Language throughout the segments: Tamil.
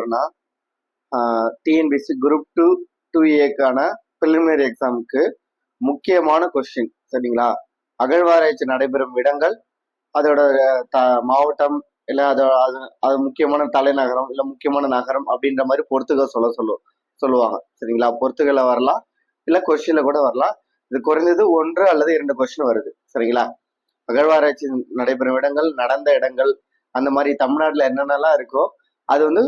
போகிறேன்னா டிஎன்பிசி குரூப் டூ டூ ஏக்கான ப்ரிலிமினரி எக்ஸாமுக்கு முக்கியமான கொஸ்டின் சரிங்களா? அகழ்வாராய்ச்சி நடைபெறும் இடங்கள் அதோட த மாவட்டம் இல்லை அதோட அது அது முக்கியமான தலைநகரம் இல்லை முக்கியமான நகரம் அப்படின்ற மாதிரி பொறுத்துக்க சொல்ல சொல்லு சொல்லுவாங்க சரிங்களா? பொறுத்துக்கல வரலாம் இல்லை கொஸ்டினில் கூட வரலாம். இது குறைந்தது ஒன்று அல்லது இரண்டு கொஸ்டின் வருது சரிங்களா? அகழ்வாராய்ச்சி நடைபெறும் இடங்கள் நடந்த இடங்கள் அந்த மாதிரி தமிழ்நாட்டில் என்னென்னலாம் இருக்கோ அது வந்து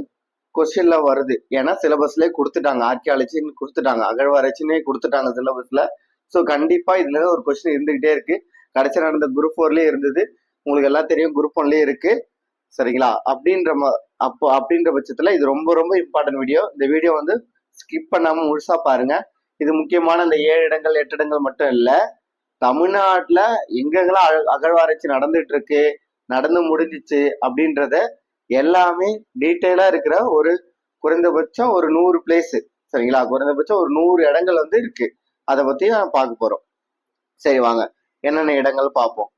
கொஸ்டின்ல வருது. ஏன்னா சிலபஸ்லேயே கொடுத்துட்டாங்க. ஆர்கியாலஜின்னு கொடுத்துட்டாங்க. அகழ்வாராய்ச்சினே கொடுத்துட்டாங்க சிலபஸ்ல ஸோ கண்டிப்பா இதுல ஒரு கொஸ்டின் இருந்துகிட்டே இருக்கு. கடைசி நடந்த குரூப் ஃபோர்லயே இருந்தது. உங்களுக்கு எல்லாம் தெரியும் குரூப் ஒன்லயே இருக்கு. சரிங்களா? அப்படின்ற ம- அப்போ அப்படின்ற பட்சத்துல இது ரொம்ப ரொம்ப இம்பார்ட்டன்ட் வீடியோ இந்த வீடியோ வந்து ஸ்கிப் பண்ணாம முழுசா பாருங்க. இது முக்கியமான இந்த ஏழு இடங்கள் எட்டு இடங்கள் மட்டும் இல்ல. தமிழ்நாட்டுல எங்கெங்கெல்லாம் அகழ்வாராய்ச்சி நடந்துட்டு இருக்கு நடந்து முடிஞ்சிச்சு அப்படின்றத எல்லாமே டீட்டெயிலா இருக்கிற ஒரு குறைந்தபட்சம் ஒரு நூறு பிளேஸ் சரிங்களா? குறைந்தபட்சம் ஒரு நூறு இடங்கள் வந்து இருக்கு. அதை பத்தி நான் பார்க்க போறோம். சரி வாங்க. என்னென்ன இடங்கள் பார்ப்போம்?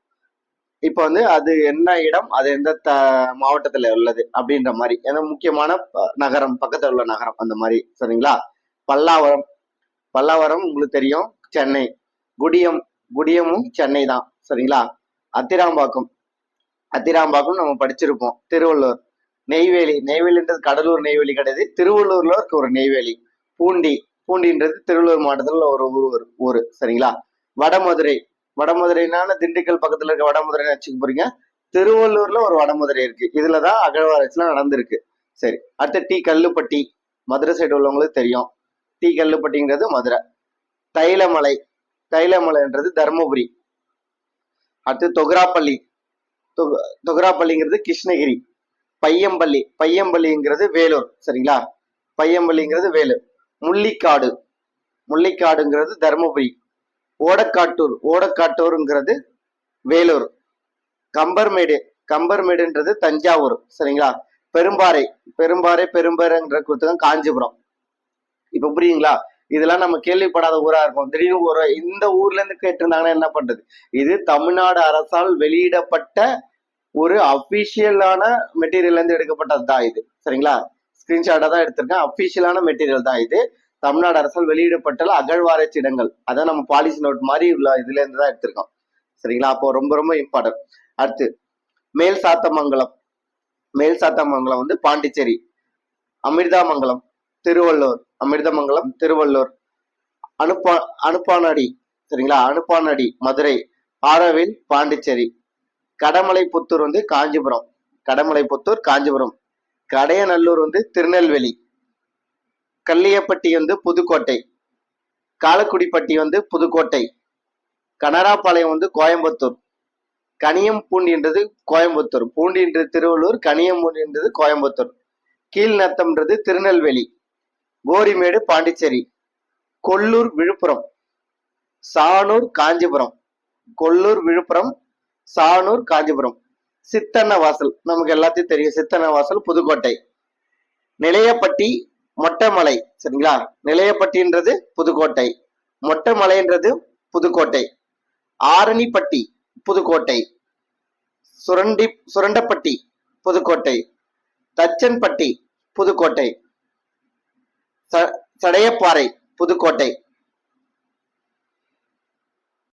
இப்போ வந்து அது என்ன இடம்? அது எந்த த மாவட்டத்துல உள்ளது? அப்படின்ற மாதிரி. ஏன்னா முக்கியமான ப- நகரம் பக்கத்துல உள்ள நகரம் அந்த மாதிரி. சரிங்களா? பல்லாவரம். பல்லாவரம் உங்களுக்கு தெரியும். சென்னை. குடியம். குடியமும் சென்னை தான். சரிங்களா? அத்திராம்பாக்கம். அத்திராம்பாக்கம் நம்ம படிச்சிருப்போம். திருவள்ளூர். நெய்வேலி. நெய்வேலின்றது கடலூர் நெய்வேலி கிடையாது. திருவள்ளூர்ல இருக்க ஒரு நெய்வேலி. பூண்டி. பூண்டின்றது திருவள்ளூர் மாவட்டத்துல ஒரு ஊர் ஒரு ஊர். சரிங்களா? வடமதுரை. வடமதுரைனால திண்டுக்கல் பக்கத்துல இருக்க வடமதுரை வச்சுக்க போறீங்க. திருவள்ளூர்ல ஒரு வடமதுரை இருக்கு. இதுலதான் அகழ்வாராய்ச்சிலாம் நடந்திருக்கு. சரி. அடுத்து டி. கல்லுப்பட்டி. மதுரை சைடு உள்ளவங்களுக்கு தெரியும். டி. கல்லுப்பட்டிங்கிறது மதுரை. தைலமலை. தைலமலைன்றது தருமபுரி. அடுத்து தொகுராப்பள்ளி. தொக- தொகுராப்பள்ளிங்கிறது கிருஷ்ணகிரி. பையம்பள்ளி பையம்பள்ளிங்கிறது வேலூர் சரிங்களா? பையம்பள்ளிங்கிறது வேலூர். முள்ளிக்காடு முள்ளிக்காடுங்கிறது தருமபுரி. ஓடக்காட்டூர் ஓடக்காட்டூருங்கிறது வேலூர். கம்பர்மேடு கம்பர்மேடுன்றது தஞ்சாவூர் சரிங்களா? பெரும்பாறை பெரும்பாறை பெரும்பாறைன்ற கொடுத்தது காஞ்சிபுரம். இப்ப புரியுங்களா இதெல்லாம் நம்ம கேள்விப்படாத ஊரா இருக்கும். திடீர்னு ஒரு இந்த ஊர்ல இருந்து கேட்டிருந்தாங்கன்னா என்ன பண்றது? இது தமிழ்நாடு அரசால் வெளியிடப்பட்ட ஒரு அஃபிஷியலான மெட்டீரியல்ல இருந்து எடுக்கப்பட்டது தான் இது. சரிங்களா? ஸ்கிரீன்ஷாட்டா தான் எடுத்திருக்கேன். அஃபிஷியலான மெட்டீரியல் தான் இது. தமிழ்நாடு அரசால் வெளியிடப்பட்ட அகழ்வாராய்ச்சி இடங்கள் அதான் நம்ம பாலிசி நோட் மாதிரி உள்ள இதுல இருந்து தான் எடுத்திருக்கோம். சரிங்களா? அப்போ ரொம்ப ரொம்ப இம்பார்ட்டன்ட் அடுத்து மேல் சாத்தமங்கலம். மேல் சாத்தமங்கலம் வந்து பாண்டிச்சேரி. அமிர்தாமங்கலம் திருவள்ளூர். அமிர்தமங்கலம் திருவள்ளூர். அனுப்பா அனுப்பானடி. சரிங்களா? அனுப்பானடி மதுரை. ஆரோவில் பாண்டிச்சேரி. கடமலைப்புத்தூர் வந்து காஞ்சிபுரம். கடமலைப்புத்தூர் காஞ்சிபுரம். கடையநல்லூர் வந்து திருநெல்வேலி. கல்லியப்பட்டி வந்து புதுக்கோட்டை. காலக்குடிப்பட்டி வந்து புதுக்கோட்டை. கனராபாளையம் வந்து கோயம்புத்தூர். கனியம் பூண்டின்றது கோயம்புத்தூர். பூண்டின்றது திருவள்ளூர் கனியம்பூண்டின்றது கோயம்புத்தூர். கீழ்நத்தம்ன்றது திருநெல்வேலி. கோரிமேடு பாண்டிச்சேரி. கொல்லூர் விழுப்புரம். சானூர் காஞ்சிபுரம். கொல்லூர் விழுப்புரம் சானூர் காஞ்சிபுரம். சித்தன்ன வாசல். நமக்கு எல்லாத்தையும் தெரியும். சித்தன்ன வாசல் புதுக்கோட்டை. நிலையப்பட்டி மொட்டைமலை. சரிங்களா? நிலையப்பட்டின்றது புதுக்கோட்டை. மொட்டைமலைன்றது புதுக்கோட்டை. ஆரணிப்பட்டி புதுக்கோட்டை. சுரண்டி சுரண்டப்பட்டி புதுக்கோட்டை. தச்சன்பட்டி புதுக்கோட்டை. ச- சடையப்பாறை புதுக்கோட்டை.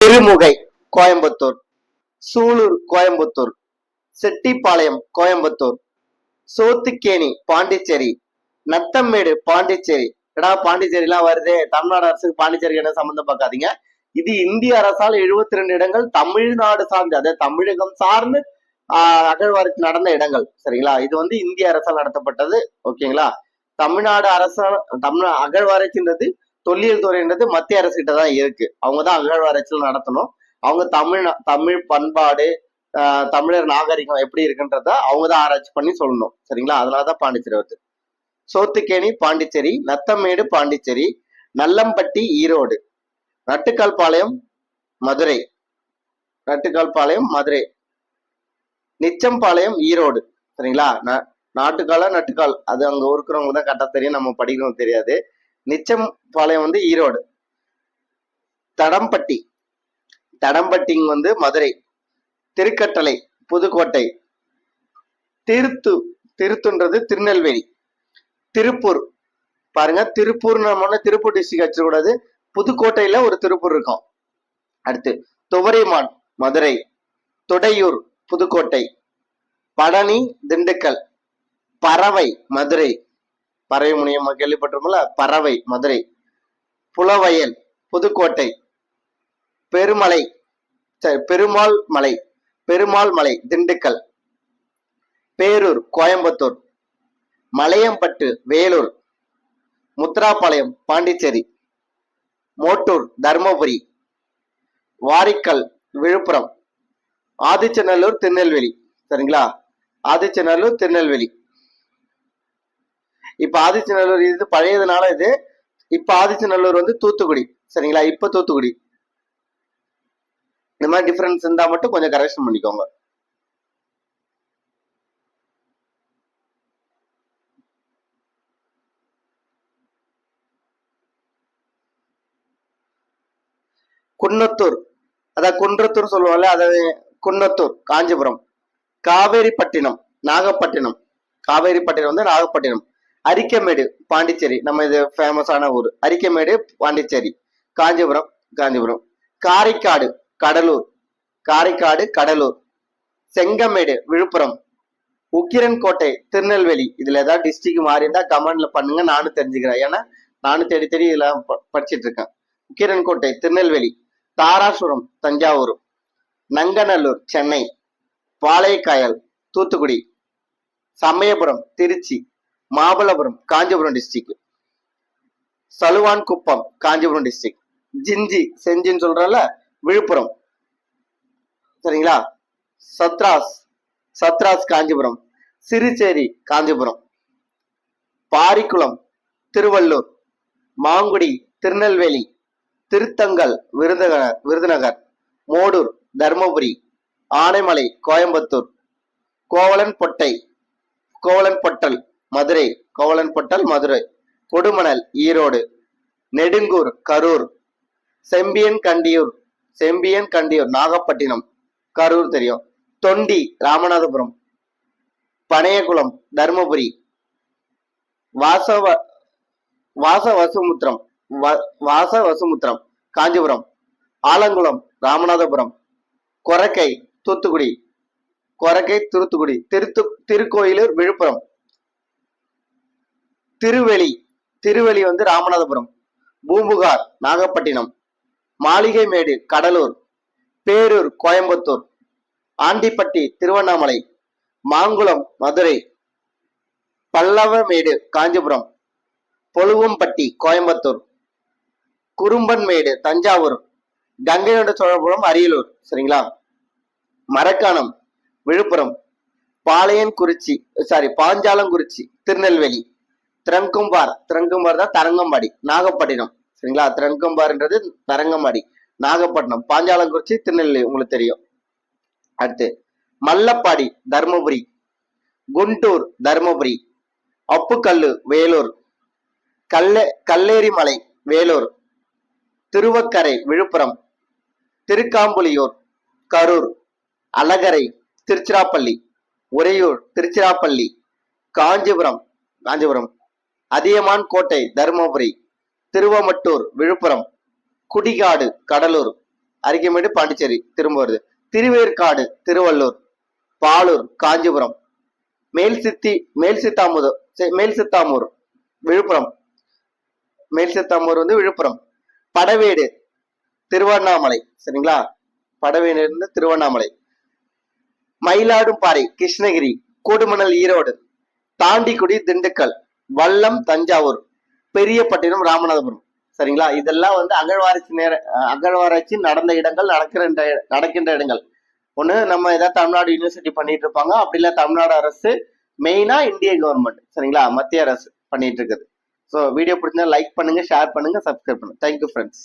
திருமுகை கோயம்புத்தூர். சூலூர் கோயம்புத்தூர். செட்டிப்பாளையம் கோயம்புத்தூர். சோத்துக்கேணி பாண்டிச்சேரி. நத்தம்மேடு பாண்டிச்சேரி. எடா பாண்டிச்சேரிலாம் வருதே. தமிழ்நாடு அரசுக்கு பாண்டிச்சேரி என்ன சம்மந்தம் பார்க்காதீங்க. இது இந்திய அரசால் 72 ரெண்டு இடங்கள் தமிழ்நாடு சார்ந்து அதாவது தமிழகம் சார்ந்து ஆஹ், நடந்த இடங்கள். சரிங்களா? இது வந்து இந்திய அரசால் நடத்தப்பட்டது. ஓகேங்களா? தமிழ்நாடு அரசால் தமிழ் அகழ்வாராய்ச்சின்றது தொல்லியல் துறைன்றது மத்திய அரசு கிட்ட தான் இருக்கு. அவங்க தான் அகழ்வாராய்ச்சியில் நடத்தணும். அவங்க தமிழ் தமிழ் பண்பாடு தமிழர் நாகரிகம் எப்படி இருக்குன்றத அவங்க தான் ஆராய்ச்சி பண்ணி சொல்லணும். சரிங்களா? அதனாலதான் பாண்டிச்சேரி வருது சோத்துக்கேணி பாண்டிச்சேரி நத்தமேடு பாண்டிச்சேரி நல்லம்பட்டி ஈரோடு. நட்டுக்கால் பாளையம் மதுரை. நட்டுக்கால்பாளையம் மதுரை. நிச்சம்பாளையம் ஈரோடு. சரிங்களா? ந- நாட்டுக்காலா நட்டுக்கால்? அது அங்க இருக்கிறவங்க தான் கரெக்டா தெரியும். நம்ம படிக்கிறவங்க தெரியாது. நிச்சம் பாளையம் வந்து ஈரோடு. தடம்பட்டி. தடம்பட்டிங் வந்து மதுரை திருக்கட்டளை புதுக்கோட்டை திருத்து திருத்துன்றது திருநெல்வேலி திருப்பூர். பாருங்க திருப்பூர் நம்ம திருப்பூர் டிஸ்ட்ரிக்ட் வச்சிடக்கூடாது புதுக்கோட்டையில ஒரு திருப்பூர் இருக்கும். அடுத்து துவரைமான் மதுரை துடையூர் புதுக்கோட்டை பழனி திண்டுக்கல் பறவை மதுரை. பறவை முனியமா கேள்விப்பட்டிருக்கோம்ல பறவை மதுரை. புலவயல் புதுக்கோட்டை. பெருமலை சரி பெருமாள் மலை பெருமாள் மலை திண்டுக்கல் பேரூர் கோயம்புத்தூர் மலையம்பட்டு வேலூர் முத்ராபாளையம் பாண்டிச்சேரி மோட்டூர் தருமபுரி வாரிக்கல் விழுப்புரம் ஆதிச்சநல்லூர் திருநெல்வேலி சரிங்களா? ஆதிச்சநல்லூர் திருநெல்வேலி. இப்ப ஆதிச்சநல்லூர் இது பழையதுனால இது இப்ப ஆதிச்சநல்லூர் வந்து தூத்துக்குடி சரிங்களா? இப்ப தூத்துக்குடி. இந்த மாதிரி டிஃபரன்ஸ் இருந்தா மட்டும் கொஞ்சம் கரெக்ஷன் பண்ணிக்கோங்க. குன்னத்தூர். அதான் குன்றத்தூர் சொல்லுவாங்கல்ல அதாவது குன்னத்தூர் காஞ்சிபுரம். காவேரிப்பட்டினம் நாகப்பட்டினம். காவேரிப்பட்டினம் வந்து நாகப்பட்டினம். அரிக்கமேடு பாண்டிச்சேரி. நம்ம இது ஃபேமஸான ஊர். அரிக்கமேடு பாண்டிச்சேரி. காஞ்சிபுரம் காஞ்சிபுரம். காரைக்காடு கடலூர். காரைக்காடு கடலூர். செங்கமேடு விழுப்புரம். உக்கிரன் கோட்டை திருநெல்வேலி. இதுல ஏதாவது டிஸ்ட்ரிக்ட் மாறி இருந்தா கமெண்ட்ல பண்ணுங்க. நானும் தெரிஞ்சுக்கிறேன். ஏன்னா நானும் தேடி தேடி இதுல ப- படிச்சிட்டு இருக்கேன் உக்கிரன் கோட்டை திருநெல்வேலி. தாராசுரம் தஞ்சாவூர். நங்கநல்லூர் சென்னை. பாளையக்காயல் தூத்துக்குடி. சமயபுரம் திருச்சி. மாமல்லபுரம் காஞ்சிபுரம் டிஸ்ட்ரிக்ட் சலுவான் குப்பம் காஞ்சிபுரம் டிஸ்ட்ரிக்ட் ஜிஞ்சி செஞ்சின்னு சொல்றல விழுப்புரம். சரிங்களா? சத்ராஸ் சத்ராஸ் காஞ்சிபுரம். சிறுச்சேரி காஞ்சிபுரம். பாரிக்குளம் திருவள்ளூர். மாங்குடி திருநெல்வேலி. திருத்தங்கல் விருதுநகர் விருதுநகர். மோடூர் தர்மபுரி. ஆனைமலை கோயம்புத்தூர். கோவலன்பொட்டை கோவலன்பட்டல் மதுரை. கோவலன்பட்டல் மதுரை. கொடுமணல் ஈரோடு. நெடுங்கூர் கரூர். செம்பியன் கண்டியூர். செம்பியன் கண்டியூர் நாகப்பட்டினம் கரூர் தெரியும். தொண்டி ராமநாதபுரம். பனையகுளம் தர்மபுரி. வாசவ வாச வசுமுத்திரம் வாச வசுமுத்திரம் காஞ்சிபுரம். ஆலங்குளம் ராமநாதபுரம். கொரக்கை தூத்துக்குடி. கொரக்கை திருத்துக்குடி திருத்து திருக்கோயிலூர் விழுப்புரம். திருவெளி திருவெளி வந்து ராமநாதபுரம். பூம்புகார் நாகப்பட்டினம். மாளிகை மேடு கடலூர் பேரூர் கோயம்புத்தூர் ஆண்டிப்பட்டி திருவண்ணாமலை மாங்குளம் மதுரை பல்லவமேடு காஞ்சிபுரம் பொழுவம்பட்டி கோயம்புத்தூர் குறும்பன்மேடு தஞ்சாவூர் கங்கைகொண்ட சோழபுரம் அரியலூர் சரிங்களா மரக்காணம் விழுப்புரம் பாளையன்குறிச்சி சாரி பாஞ்சாலங்குறிச்சி திருநெல்வேலி திரங்கும்பார் திரங்கும்பார் தான் தரங்கம்பாடி நாகப்பட்டினம் சரிங்களா? திரங்கும்பார்ன்றது தரங்கம்பாடி நாகப்பட்டினம் பாஞ்சாலங்குறிச்சி திருநெல்வேலி உங்களுக்கு தெரியும். அடுத்து மல்லப்பாடி தர்மபுரி குண்டூர் தர்மபுரி அப்புக்கல்லு வேலூர் கல்லே கல்லேரிமலை வேலூர் திருவக்கரை விழுப்புரம் திருக்காம்புலியூர் கரூர் அழகரை திருச்சிராப்பள்ளி உறையூர் திருச்சிராப்பள்ளி காஞ்சிபுரம் காஞ்சிபுரம் அதியமான் கோட்டை தருமபுரி திருவமட்டூர் விழுப்புரம் குடிகாடு கடலூர் அரிக்கமேடு பாண்டிச்சேரி திரும்ப வருது. திருவேற்காடு திருவள்ளூர் பாலூர் காஞ்சிபுரம் மேல் சித்தி மேல் சித்தாமுது மேல் சித்தாமூர் விழுப்புரம். மேல் சித்தாமூர் வந்து விழுப்புரம். படவேடு திருவண்ணாமலை சரிங்களா? படவேடு இருந்து திருவண்ணாமலை. மயிலாடும்பாறை கிருஷ்ணகிரி கூடுமணல் ஈரோடு தாண்டிக்குடி திண்டுக்கல் வல்லம் தஞ்சாவூர். பெரியப்பட்டினம் ராமநாதபுரம். சரிங்களா? இதெல்லாம் வந்து அகழ்வாராய்ச்சி நேர அகழ்வாராய்ச்சி நடந்த இடங்கள் நடக்கிற நடக்கின்ற இடங்கள். ஒன்று நம்ம ஏதாவது தமிழ்நாடு யூனிவர்சிட்டி பண்ணிட்டு இருப்பாங்க. அப்படி இல்லை தமிழ்நாடு அரசு மெயினா இந்திய கவர்மெண்ட் சரிங்களா? மத்திய அரசு பண்ணிட்டு இருக்குது. ஸோ வீடியோ பிடிச்சா லைக் பண்ணுங்க ஷேர் பண்ணுங்க சப்ஸ்கிரைப் பண்ணுங்க. Thank you friends